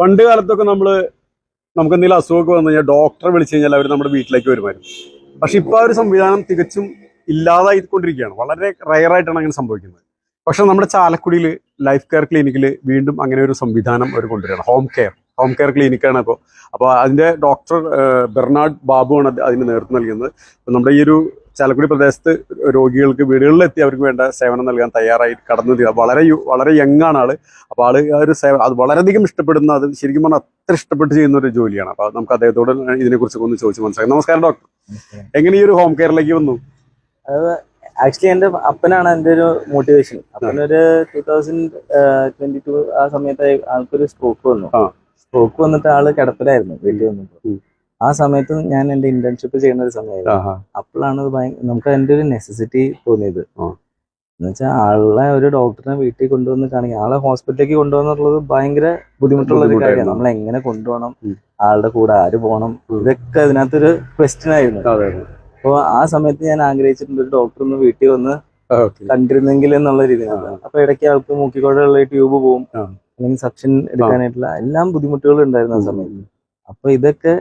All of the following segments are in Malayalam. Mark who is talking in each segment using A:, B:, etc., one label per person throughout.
A: പണ്ട് കാലത്തൊക്കെ നമ്മൾ നമുക്ക് എന്തെങ്കിലും അസുഖമൊക്കെ വന്നു കഴിഞ്ഞാൽ ഡോക്ടറെ വിളിച്ചു കഴിഞ്ഞാൽ അവർ നമ്മുടെ വീട്ടിലേക്ക് വരുമായിരുന്നു. പക്ഷെ ഇപ്പൊ ആ ഒരു സംവിധാനം തികച്ചും ഇല്ലാതായിക്കൊണ്ടിരിക്കുകയാണ്. വളരെ റയറായിട്ടാണ് അങ്ങനെ സംഭവിക്കുന്നത്. പക്ഷെ നമ്മുടെ ചാലക്കുടിയിൽ ലൈഫ് കെയർ ക്ലിനിക്കിൽ വീണ്ടും അങ്ങനെ ഒരു സംവിധാനം അവർ കൊണ്ടുവരികയാണ്. ഹോം കെയർ ഹോം കെയർ ക്ലിനിക്കാണ് അപ്പോൾ അപ്പോൾ അതിന്റെ ഡോക്ടർ ബെർണാഡ് ബാബുവാണ് അതിന് നേതൃത്വം നൽകുന്നത്. നമ്മുടെ ഈ ഒരു ചാലക്കുടി പ്രദേശത്ത് രോഗികൾക്ക് വീടുകളിലെത്തി അവർക്ക് വേണ്ട സേവനം നൽകാൻ തയ്യാറായി കടന്നു. വളരെ വളരെ യങ്ങാണ് ആൾ അപ്പോൾ ആൾ ആ ഒരു സേവ അത് വളരെയധികം ഇഷ്ടപ്പെടുന്ന അത് ശരിക്കും പറഞ്ഞാൽ അത്ര ഇഷ്ടപ്പെട്ട് ചെയ്യുന്ന ഒരു ജോലിയാണ്. അപ്പോൾ നമുക്ക് അദ്ദേഹത്തോട് ഇതിനെക്കുറിച്ചൊക്കെ ഒന്ന് ചോദിച്ച് മനസ്സിലാക്കാം. നമസ്കാരം ഡോക്ടർ എങ്ങനെ ഈ ഒരു ഹോം കെയറിലേക്ക് വന്നു?
B: ആക്ച്വലി എന്റെ അപ്പനാണ് എന്റെ ഒരു മോട്ടിവേഷൻ അപ്പനൊരു ടൂ തൗസൻഡ് ട്വന്റി ടു ആ സമയത്ത് ആൾക്കൊരു സ്ട്രോക്ക് വന്നു. സ്ട്രോക്ക് വന്നിട്ട് ആൾ കിടപ്പിലായിരുന്നു വീട്ടിൽ വന്നപ്പോ
A: ഉം.
B: ആ സമയത്ത് ഞാൻ എന്റെ ഇന്റേൺഷിപ്പ് ചെയ്യുന്ന ഒരു സമയമായിരുന്നു. അപ്പോഴാണ് നമുക്ക് അതിന്റെ ഒരു നെസസിറ്റി തോന്നിയത്.
A: എന്ന്
B: എന്നുവെച്ചാൽ ആളെ ഒരു ഡോക്ടറിനെ വീട്ടിൽ കൊണ്ടുവന്ന് കാണിക്കുക ആളെ ഹോസ്പിറ്റലിലേക്ക് കൊണ്ടുപോകുന്നുള്ളത് ഭയങ്കര ബുദ്ധിമുട്ടുള്ള ഒരു കാര്യമാണ്. നമ്മൾ എങ്ങനെ കൊണ്ടുപോകണം ആളുടെ കൂടെ ആര് പോകണം ഇതൊക്കെ അതിനകത്തൊരു ക്വസ്റ്റ്യൻ ആയിരുന്നു.
A: അപ്പൊ
B: അപ്പോൾ ആ സമയത്ത് ഞാൻ ആഗ്രഹിച്ചിട്ടുണ്ട് ഒരു ഡോക്ടർ ഒന്ന് വീട്ടിൽ വന്ന് കണ്ടിരുന്നെങ്കിൽ എന്നുള്ള രീതിയിലാണ്. അപ്പൊ ഇടയ്ക്ക് ആൾക്ക് മൂക്കിക്കോടുള്ള ട്യൂബ് പോവും. അല്ലെങ്കിൽ സക്ഷൻ എടുക്കാനായിട്ടുള്ള എല്ലാം ബുദ്ധിമുട്ടുകൾ ഉണ്ടായിരുന്നു ആ സമയത്ത്. അപ്പൊ ഇതൊക്കെ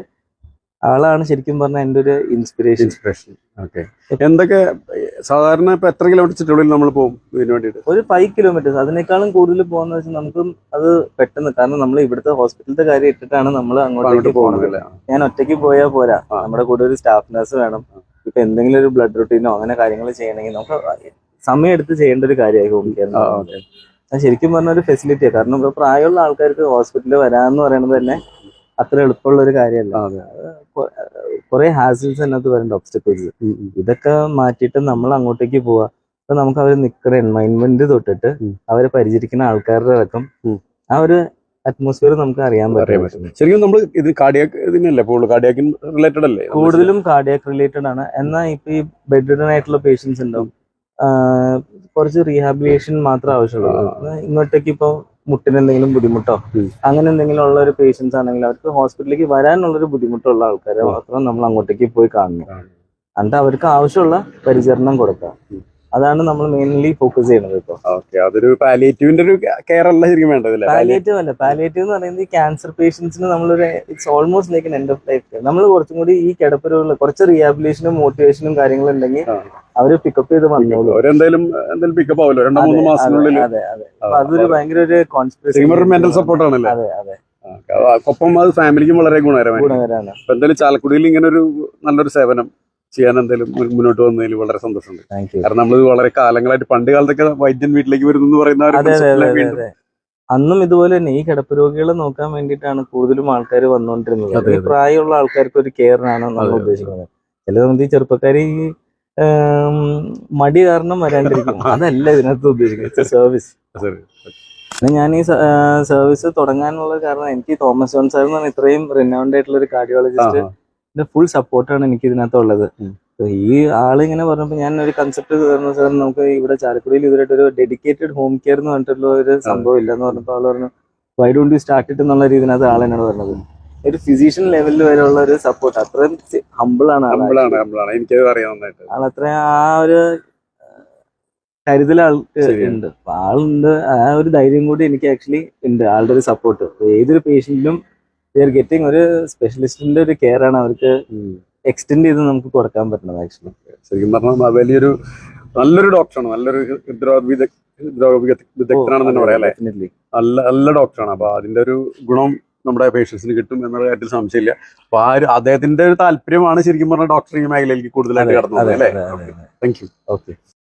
B: ആളാണ് ശരിക്കും പറഞ്ഞാൽ എന്റെ ഒരു ഇൻസ്പിറേഷൻ
A: ഇൻസ്പിറേഷൻ ഓക്കെ എന്തൊക്കെ സാധാരണ ഇപ്പൊ എത്ര കിലോമീറ്റർ ചുറ്റുള്ളിൽ നമ്മൾ പോകും ഇതിന് വേണ്ടിയിട്ട്?
B: ഒരു ഫൈവ് കിലോമീറ്റേഴ്സ് അതിനേക്കാളും കൂടുതൽ പോകുന്ന വെച്ചാൽ നമുക്കും അത് പെട്ടെന്ന്. കാരണം നമ്മൾ ഇവിടുത്തെ ഹോസ്പിറ്റലിന്റെ കാര്യം ഇട്ടിട്ടാണ് നമ്മൾ അങ്ങോട്ടേക്ക്
A: അങ്ങോട്ട്
B: പോകുന്നത് ഞാൻ ഒറ്റയ്ക്ക് പോയാൽ പോരാ. നമ്മുടെ കൂടെ ഒരു സ്റ്റാഫ് നഴ്സ് വേണം. ഇപ്പൊ എന്തെങ്കിലും ഒരു ബ്ലഡ് റൊട്ടീനോ അങ്ങനെ കാര്യങ്ങൾ ചെയ്യണമെങ്കിൽ നമുക്ക് സമയം എടുത്ത് ചെയ്യേണ്ട ഒരു കാര്യമായി ഹോം കെയർ ശരിക്കും പറഞ്ഞ ഒരു ഫെസിലിറ്റിയാണ് കാരണം ഇപ്പൊ പ്രായമുള്ള ആൾക്കാർക്ക് ഹോസ്പിറ്റലിൽ വരാന്ന് പറയുന്നത് തന്നെ അത്ര എളുപ്പമുള്ള ഒരു കാര്യമല്ല. കുറെ ഹാസിൽസ് അതിനകത്ത് വരേണ്ട ഒബ്സ്റ്റക്കിൾസ്. ഇതൊക്കെ മാറ്റിയിട്ട് നമ്മൾ അങ്ങോട്ടേക്ക് പോവാ. അപ്പൊ നമുക്ക് അവർ നിൽക്കുന്ന എൻവയൺമെന്റ് തൊട്ടിട്ട് അവരെ പരിചരിക്കുന്ന ആൾക്കാരുടെ അടക്കം ആ ഒരു അറ്റ്മോസ്ഫിയർ നമുക്ക് അറിയാൻ പറ്റും.
A: ശരിക്കും നമ്മൾ ഇത് കാർഡിയാക്ക് ഇതിനല്ലേ? പോകുള്ളൂ കാർഡിയാക്കിൻ റിലേറ്റഡ് അല്ലേ?
B: കൂടുതലും കാർഡിയാക് റിലേറ്റഡ് ആണ്. എന്നാൽ ഇപ്പൊ ഈ ബെഡ് ആയിട്ടുള്ള പേഷ്യൻസ് ഉണ്ടാവും. കുറച്ച് റീഹാബിലിറ്റേഷൻ മാത്രം ആവശ്യമുള്ളൂ. ഇങ്ങോട്ടേക്ക് ഇപ്പൊ മുട്ടിന് എന്തെങ്കിലും ബുദ്ധിമുട്ടോ അങ്ങനെ എന്തെങ്കിലും ഉള്ള ഒരു പേഷ്യൻസ് ആണെങ്കിൽ അവർക്ക് ഹോസ്പിറ്റലിലേക്ക് വരാനുള്ള ഒരു ബുദ്ധിമുട്ടുള്ള ആൾക്കാരെ മാത്രം നമ്മൾ അങ്ങോട്ടേക്ക് പോയി കാണണം. എന്നിട്ട് അവർക്ക് ആവശ്യമുള്ള പരിചരണം കൊടുക്കാം. അതാണ് നമ്മൾ മെയിൻലി ഫോക്കസ് ചെയ്യുന്നത് ഇപ്പൊ.
A: ഓക്കെ അതൊരു പാലിയേറ്റീവിന്റെ ഒരു കെയർ അല്ല ശരിക്കും വേണ്ടത്
B: പാലിയേറ്റീവ് അല്ല. പാലിയേറ്റീവ് എന്ന് പറയുന്നത് ഈ ക്യാൻസർ പേഷ്യൻസിന് നമ്മളൊരു it's almost like end of life നമ്മൾ കുറച്ചും കൂടി ഈ കിടപ്പുരകളിൽ കുറച്ച് റിയാബിലേഷനും മോട്ടിവേഷനും കാര്യങ്ങളും ഉണ്ടെങ്കിൽ. അവർ പിക്കപ്പ് ചെയ്ത് വന്നോളൂ
A: പിക്കപ്പ് രണ്ടോ മൂന്ന് മാസത്തിനുള്ളിൽ
B: അതെ അതെ അതൊരു ഭയങ്കര ഒരു കോൺസ്പിറസി
A: മെന്റൽ സപ്പോർട്ട് ആണല്ലേ?
B: അതെ അതെ.
A: ഒപ്പം അത് ഫാമിലിക്കും വളരെ ഗുണകരമായി.
B: ഗുണകരമാണ്.
A: എന്തായാലും ചാലക്കുടിയിൽ ഇങ്ങനെ ഒരു നല്ലൊരു സേവനം ചെയ്യാൻ എന്തായാലും മുന്നോട്ട് വന്നതിൽ വളരെ സന്തോഷമുണ്ട്. കാരണം നമ്മൾ വളരെ കാലങ്ങളായിട്ട് പണ്ട് കാലത്തൊക്കെ വൈദ്യൻ വീട്ടിലേക്ക് വരുന്നു പറയുന്ന
B: അന്നും ഇതുപോലെ തന്നെ ഈ കിടപ്പ് രോഗികളെ നോക്കാൻ വേണ്ടിയിട്ടാണ് കൂടുതലും ആൾക്കാർ വന്നുകൊണ്ടിരുന്നത് ഈ. പ്രായമുള്ള ആൾക്കാർക്ക് ഒരു കെയറിനാണ് നമ്മൾ. ഉദ്ദേശിക്കുന്നത്. ചില സമയത്ത് ഈ ചെറുപ്പക്കാർ ഈ മടി കാരണം വരാണ്ടിരിക്കും. അതല്ല ഇതിനകത്ത് ഉദ്ദേശിക്കുന്നത്. സർവീസ്. ഞാൻ ഈ സർവീസ് തുടങ്ങാനുള്ള കാരണം എനിക്ക് തോമസ് ജോൺ സാർ എന്ന് പറഞ്ഞാൽ ഇത്രയും റിനൗണ്ട് ആയിട്ടുള്ള ഒരു കാർഡിയോളജിസ്റ്റ്
A: ആ.
B: ഫുൾ സപ്പോർട്ടാണ് എനിക്ക് ഇതിനകത്തുള്ളത് ഈ ആൾ ഇങ്ങനെ പറഞ്ഞപ്പോ ഞാൻ ഒരു കൺസെപ്റ്റ് തരുന്നു സാർ നമുക്ക് ഇവിടെ ചാലക്കുടിയിൽ ഇതുവരായിട്ട് ഒരു ഡെഡിക്കേറ്റഡ് ഹോം കെയർ എന്ന് പറഞ്ഞിട്ടുള്ള ഒരു സംഭവം ഇല്ലെന്ന് പറഞ്ഞപ്പോൾ ആൾ പറഞ്ഞു വൈ ഡോണ്ട് യു സ്റ്റാർട്ട് ഇട്ട് എന്നുള്ള രീതിയിനകത്ത് ആൾ എന്നോട് പറഞ്ഞത്. ഒരു ഫിസിഷ്യൻ ലെവലിൽ വരെയുള്ള ഒരു സപ്പോർട്ട് അത്രയും ഹമ്പിൾ ആണ് ആൾ അത്രയും ആ ഒരു കരുതൽ ആൾക്ക് ഉണ്ട്. ആളുണ്ട് ആ ഒരു ധൈര്യം കൂടി എനിക്ക് ആക്ച്വലി ഉണ്ട് ആളുടെ ഒരു സപ്പോർട്ട് ഏതൊരു പേഷ്യന്റിനും ആർ ഗെറ്റിംഗ് ഒരു സ്പെഷ്യലിസ്റ്റിന്റെ ഒരു കെയർ ആണ് അവർക്ക് എക്സ്റ്റെൻഡ് ചെയ്ത് നമുക്ക് കൊടുക്കാൻ പറ്റുന്നത് ആക്ച്വലി
A: ശരിക്കും പറഞ്ഞാൽ വലിയൊരു നല്ലൊരു ഡോക്ടറാണ് നല്ലൊരു വിദഗ്ധനാണെന്ന് തന്നെ പറയാം അല്ലെ? നല്ല നല്ല ഡോക്ടറാണ് അപ്പൊ അതിന്റെ ഒരു ഗുണം നമ്മുടെ പേഷ്യൻസിന് കിട്ടും എന്നുള്ള കാര്യത്തിൽ സംശയമില്ല. അപ്പൊ ആ ഒരു അദ്ദേഹത്തിന്റെ ഒരു താല്പര്യമാണ് ശരിക്കും പറഞ്ഞ ഡോക്ടർ ഈ മേഖലയിലേക്ക് കൂടുതലായിട്ട് കടന്നു അല്ലേ? Thank you
B: okay